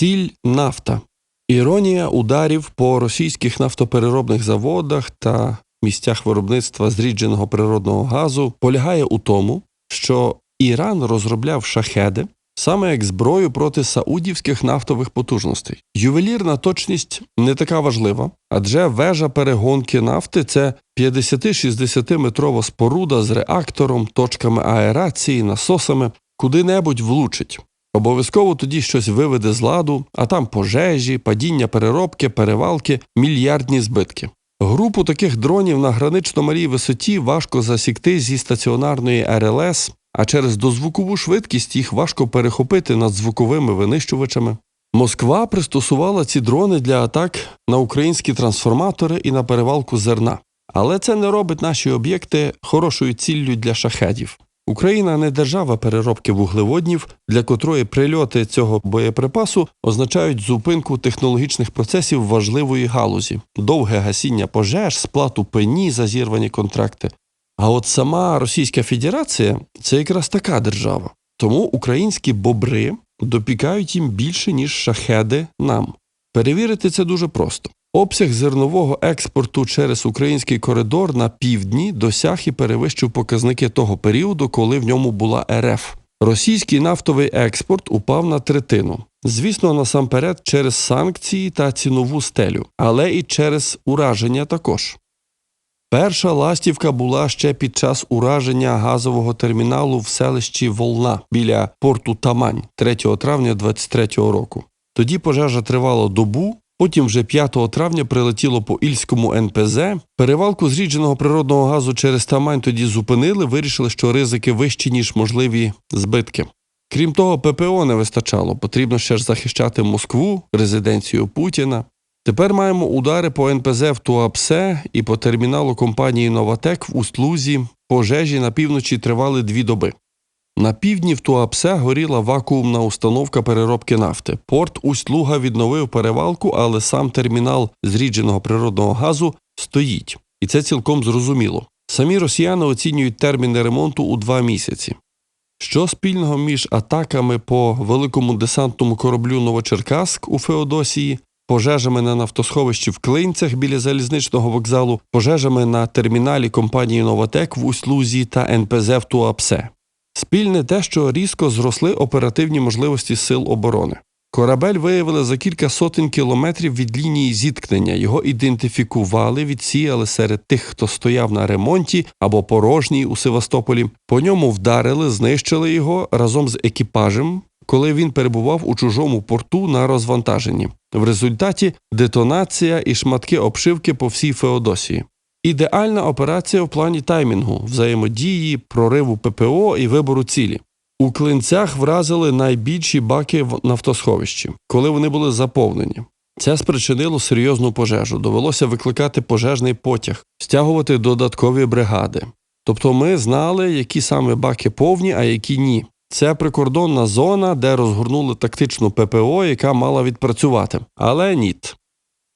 Ціль нафта. Іронія ударів по російських нафтопереробних заводах та місцях виробництва зрідженого природного газу полягає у тому, що Іран розробляв шахеди саме як зброю проти саудівських нафтових потужностей. Ювелірна точність не така важлива, адже вежа перегонки нафти це 50-60 метрова споруда з реактором, точками аерації, насосами, куди-небудь влучить. Обов'язково тоді щось виведе з ладу, а там пожежі, падіння переробки, перевалки, мільярдні збитки. Групу таких дронів на гранично малій висоті важко засікти зі стаціонарної РЛС, а через дозвукову швидкість їх важко перехопити над звуковими винищувачами. Москва пристосувала ці дрони для атак на українські трансформатори і на перевалку зерна. Але це не робить наші об'єкти хорошою ціллю для шахедів. Україна не держава переробки вуглеводнів, для котрої прильоти цього боєприпасу означають зупинку технологічних процесів важливої галузі, довге гасіння пожеж, сплату пені за зірвані контракти. А от сама Російська Федерація це якраз така держава. Тому українські бобри допікають їм більше, ніж шахеди нам. Перевірити це дуже просто. Обсяг зернового експорту через український коридор на півдні досяг і перевищив показники того періоду, коли в ньому була РФ. Російський нафтовий експорт упав на третину. Звісно, насамперед через санкції та цінову стелю, але і через ураження також. Перша ластівка була ще під час ураження газового терміналу в селищі Волна біля порту Тамань 3 травня 23 року. Тоді пожежа тривала добу, потім вже 5 травня прилетіло по Ільському НПЗ. Перевалку зрідженого природного газу через Тамань тоді зупинили, вирішили, що ризики вищі, ніж можливі збитки. Крім того, ППО не вистачало, потрібно ще ж захищати Москву, резиденцію Путіна. Тепер маємо удари по НПЗ в Туапсе і по терміналу компанії Новатек в Устлузі. Пожежі на півночі тривали дві доби. На півдні в Туапсе горіла вакуумна установка переробки нафти. Порт Усть-Луга відновив перевалку, але сам термінал зрідженого природного газу стоїть. І це цілком зрозуміло. Самі росіяни оцінюють терміни ремонту у два місяці. Що спільного між атаками по великому десантному кораблю Новочеркаськ у Феодосії, пожежами на нафтосховищі в Клинцях біля залізничного вокзалу, пожежами на терміналі компанії Новатек в Услузі та НПЗ в Туапсе? Спільне те, що різко зросли оперативні можливості сил оборони. Корабель виявили за кілька сотень кілометрів від лінії зіткнення. Його ідентифікували, відсіяли серед тих, хто стояв на ремонті або порожній у Севастополі. По ньому вдарили, знищили його разом з екіпажем, коли він перебував у чужому порту на розвантаженні. В результаті детонація і шматки обшивки по всій Феодосії. Ідеальна операція в плані таймінгу, взаємодії, прориву ППО і вибору цілі. У клинцях вразили найбільші баки в нафтосховищі, коли вони були заповнені. Це спричинило серйозну пожежу. Довелося викликати пожежний потяг, стягувати додаткові бригади. Тобто ми знали, які саме баки повні, а які ні. Це прикордонна зона, де розгорнули тактичну ППО, яка мала відпрацювати. Але ніт.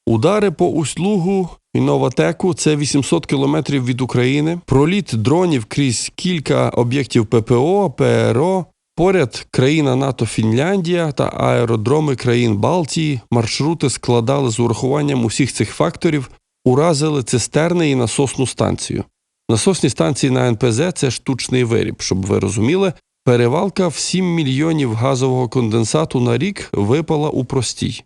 Удари по услугу і Новатеку це 800 кілометрів від України. Проліт дронів крізь кілька об'єктів ППО, ПРО. Поряд країна НАТО Фінляндія та аеродроми країн Балтії маршрути складали з урахуванням усіх цих факторів, уразили цистерни і насосну станцію. Насосні станції на НПЗ це штучний виріб, щоб ви розуміли. Перевалка в 7 мільйонів газового конденсату на рік випала у простій.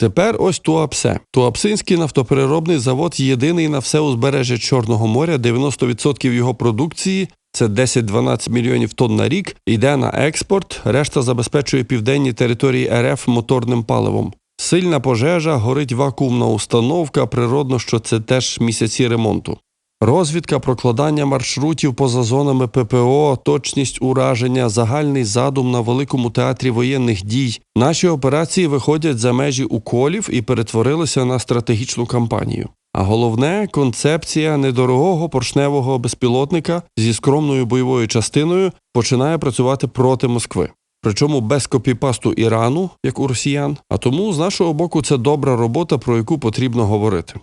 Тепер ось Туапсе. Туапсинський нафтопереробний завод єдиний на все узбережжя Чорного моря. 90% його продукції це 10-12 мільйонів тонн на рік. Йде на експорт. Решта забезпечує південні території РФ моторним паливом. Сильна пожежа, горить вакуумна установка. Природно, що це теж місяці ремонту. Розвідка, прокладання маршрутів поза зонами ППО, точність ураження, загальний задум на великому театрі воєнних дій. Наші операції виходять за межі уколів і перетворилися на стратегічну кампанію. А головне концепція недорогого поршневого безпілотника зі скромною бойовою частиною починає працювати проти Москви. Причому без копіпасту Ірану, як у росіян. А тому з нашого боку це добра робота, про яку потрібно говорити.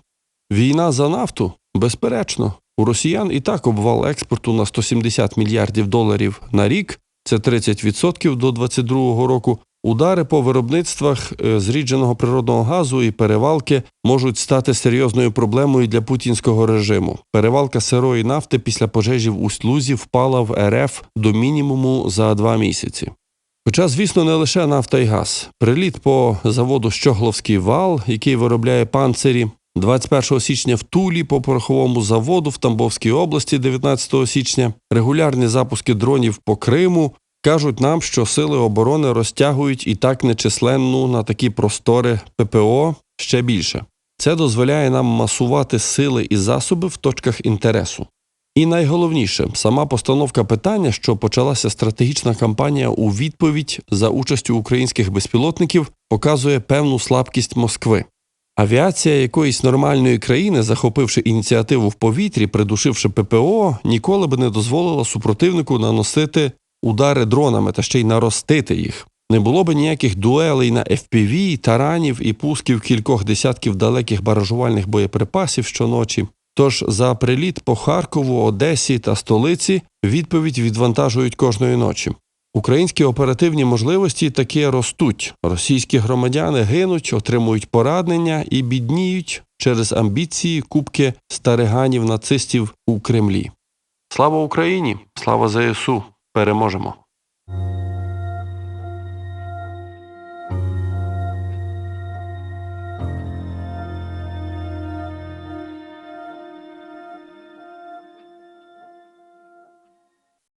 Війна за нафту Безперечно, у росіян і так обвал експорту на 170 мільярдів доларів на рік, це 30% до 2022 року. Удари по виробництвах е, зрідженого природного газу і перевалки можуть стати серйозною проблемою для путінського режиму. Перевалка сирої нафти після пожежі в Усть-Лузі впала в РФ до мінімуму за два місяці. Хоча, звісно, не лише нафта і газ. Приліт по заводу Щогловський вал, який виробляє панцирі, 21 січня в Тулі по пороховому заводу в Тамбовській області 19 січня, регулярні запуски дронів по Криму кажуть нам, що сили оборони розтягують і так нечисленну на такі простори ППО ще більше. Це дозволяє нам масувати сили і засоби в точках інтересу. І найголовніше, сама постановка питання, що почалася стратегічна кампанія у відповідь за участю українських безпілотників, показує певну слабкість Москви. Авіація якоїсь нормальної країни, захопивши ініціативу в повітрі, придушивши ППО, ніколи би не дозволила супротивнику наносити удари дронами та ще й наростити їх. Не було б ніяких дуелей на FPV, таранів і пусків кількох десятків далеких баражувальних боєприпасів щоночі. Тож за приліт по Харкову, Одесі та столиці відповідь відвантажують кожної ночі. Українські оперативні можливості таки ростуть. Російські громадяни гинуть, отримують поранення і бідніють через амбіції кубки стариганів нацистів у Кремлі. Слава Україні! Слава ЗСУ! Переможемо!